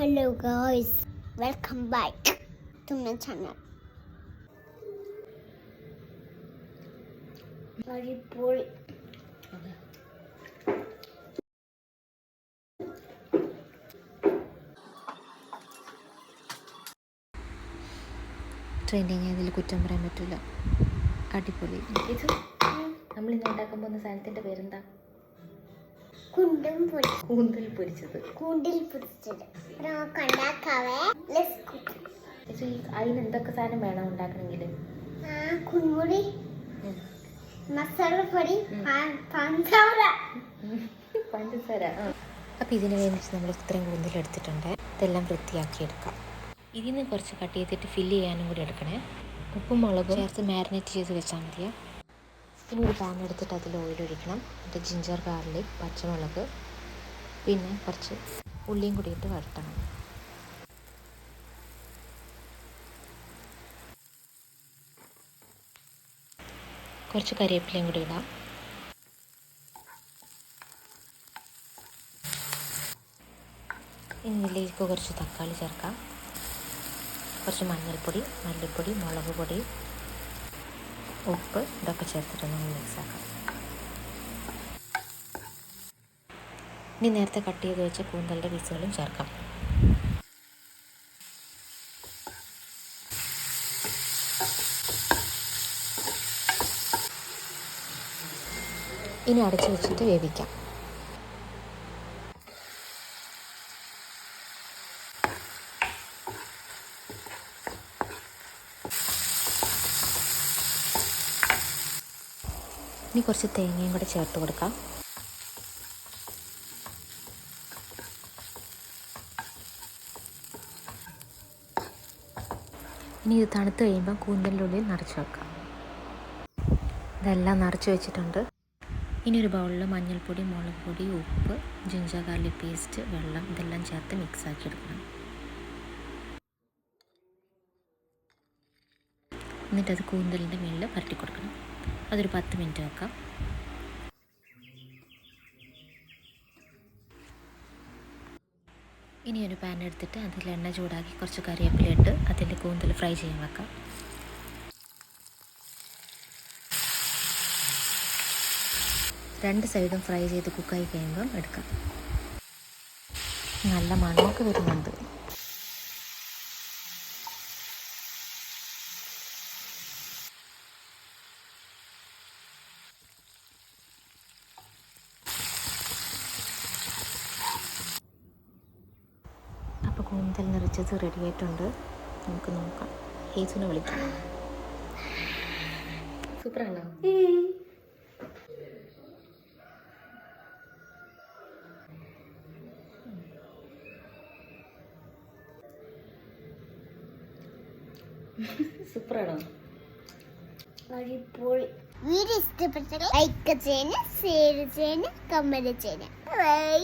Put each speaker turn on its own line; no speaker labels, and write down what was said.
Hello guys, welcome back to my channel. അടിപൊളി
trending ഇതിൽ കുറ്റം പറയാൻ പറ്റില്ല അടിപൊളി.
ഇത് നമ്മൾ ഇന്ന് ഉണ്ടാക്കാൻ പോകുന്ന സാധനത്തിന്റെ പേരെന്താ?
കുണ്ടും
കൂന്തൽ പൊരിച്ചത്.
കൂണ്ടിൽ പിടിച്ചത് നമുക്ക് ഉണ്ടാക്കാവേ ലെറ്റ്സ് കുക്ക്
ഇത് ഈ അതിന് എന്തൊക്കെ സാധനം വേണം ഉണ്ടാക്കണമെങ്കിൽ
കുഞ്ഞുടി മസാലപ്പൊടി പഞ്ചസാര.
പഞ്ചസാര
അപ്പോൾ ഇതിന് വേണ്ടിയിട്ട് നമ്മൾ ഇത്രയും കൂടുതൽ എടുത്തിട്ടുണ്ട്. ഇതെല്ലാം വൃത്തിയാക്കി എടുക്കാം. ഇതിന് കുറച്ച് കട്ട് ചെയ്തിട്ട് ഫില്ല് ചെയ്യാനും കൂടി എടുക്കണേ. ഉപ്പും മുളകും ചേർത്ത് മാരിനേറ്റ് ചെയ്ത് വെച്ചാൽ മതിയാ. ഇനി ഒരു പാൻ എടുത്തിട്ട് അതിൽ ഓയിൽ ഒഴിക്കണം. എന്നിട്ട് ജിഞ്ചർ ഗാർലിക് പച്ചമുളക് പിന്നെ കുറച്ച് ഉള്ളിയും കൂടി ഇട്ട് വരട്ടണം കുറച്ച് കറിവേപ്പിലയും കൂടി ഇടാം. ഇനി ഇതിലേക്ക് കുറച്ച് തക്കാളി ചേർക്കാം. കുറച്ച് മഞ്ഞൾപ്പൊടി മല്ലിപ്പൊടി മുളക് പൊടി ഉപ്പ് ഇതൊക്കെ ചേർത്തിട്ട് നമ്മൾ മിക്സ് ആക്കാം. ഇനി നേരത്തെ കട്ട് ചെയ്ത് വെച്ച കൂന്തലിന്റെ പീസുകളും ചേർക്കാം. ഇനി അടച്ചു വെച്ചിട്ട് വേവിക്കാം. ഇനി കുറച്ച് തേങ്ങയും കൂടെ ചേർത്ത് കൊടുക്കാം. ഇനി ഇത് തണുത്ത് കഴിയുമ്പോൾ കൂന്തലിന്റെ ഉള്ളിൽ നിറച്ച് വെക്കാം. ഇതെല്ലാം നിറച്ച് വെച്ചിട്ടുണ്ട്. ഇനി ഒരു ബൗളിൽ മഞ്ഞൾപ്പൊടി മുളക് പൊടി ഉപ്പ് ജിഞ്ചർ ഗാർലിക് പേസ്റ്റ് വെള്ളം ഇതെല്ലാം ചേർത്ത് മിക്സ് ആക്കി എടുക്കണം. എന്നിട്ടത് കൂന്തലിന്റെ മേളിൽ പരട്ടി കൊടുക്കണം. അതൊരു പത്ത് മിനിറ്റ് വെക്കാം. ഇനി ഒരു പാൻ എടുത്തിട്ട് അതിൽ എണ്ണ ചൂടാക്കി കുറച്ച് കറിവേപ്പില ഇട്ട് അതിൽ കൂന്തൽ ഫ്രൈ ചെയ്യാൻ വെക്കാം. രണ്ട് സൈഡും ഫ്രൈ ചെയ്ത് കുക്കായി കഴിയുമ്പം എടുക്കാം. നല്ല മണമൊക്കെ വരുന്നുണ്ട് അപ്പോൾ കൂന്തൽ നിറച്ചത് റെഡിയായിട്ടുണ്ട് നമുക്ക് നോക്കാം. ഹേസുനെ വിളിക്കാം.
സൂപ്പറാണോ? സൂപ്പറാണോ?
അടിപൊളി. വീട് ഇഷ്ടപ്പെട്ടെങ്കിൽ ലൈക്ക് ചെയ്യാന് ഷെയർ ചെയ്യാന് കമന്റ് ചെയ്യാന് ബൈ